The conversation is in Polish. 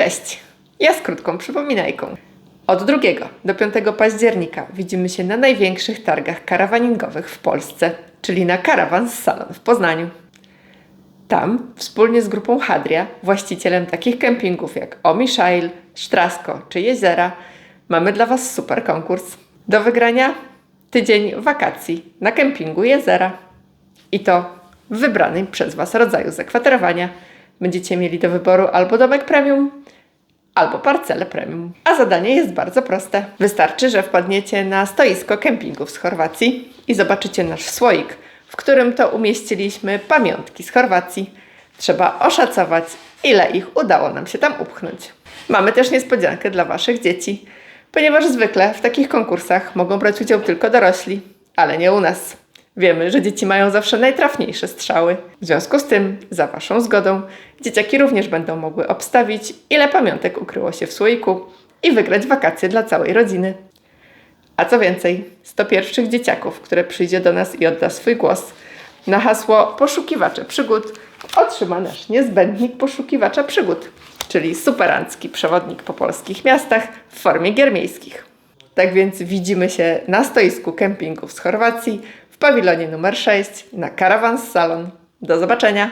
Cześć! Ja z krótką przypominajką. Od 2 do 5 października widzimy się na największych targach karawaningowych w Polsce, czyli na Caravans Salon w Poznaniu. Tam, wspólnie z grupą Hadria, właścicielem takich kempingów jak Omishail, Strasko czy Jezera, mamy dla Was super konkurs. Do wygrania tydzień wakacji na kempingu Jezera. I to w wybranym przez Was rodzaju zakwaterowania. Będziecie mieli do wyboru albo domek premium, albo parcelę premium. A zadanie jest bardzo proste. Wystarczy, że wpadniecie na stoisko kempingów z Chorwacji i zobaczycie nasz słoik, w którym to umieściliśmy pamiątki z Chorwacji. Trzeba oszacować, ile ich udało nam się tam upchnąć. Mamy też niespodziankę dla Waszych dzieci, ponieważ zwykle w takich konkursach mogą brać udział tylko dorośli, ale nie u nas. Wiemy, że dzieci mają zawsze najtrafniejsze strzały. W związku z tym, za Waszą zgodą, dzieciaki również będą mogły obstawić, ile pamiątek ukryło się w słoiku i wygrać wakacje dla całej rodziny. A co więcej, 100 pierwszych dzieciaków, które przyjdzie do nas i odda swój głos na hasło poszukiwacze przygód, otrzyma nasz niezbędnik poszukiwacza przygód, czyli superancki przewodnik po polskich miastach w formie gier miejskich. Tak więc widzimy się na stoisku kempingów z Chorwacji pawilonie numer 6 na Caravans Salon. Do zobaczenia!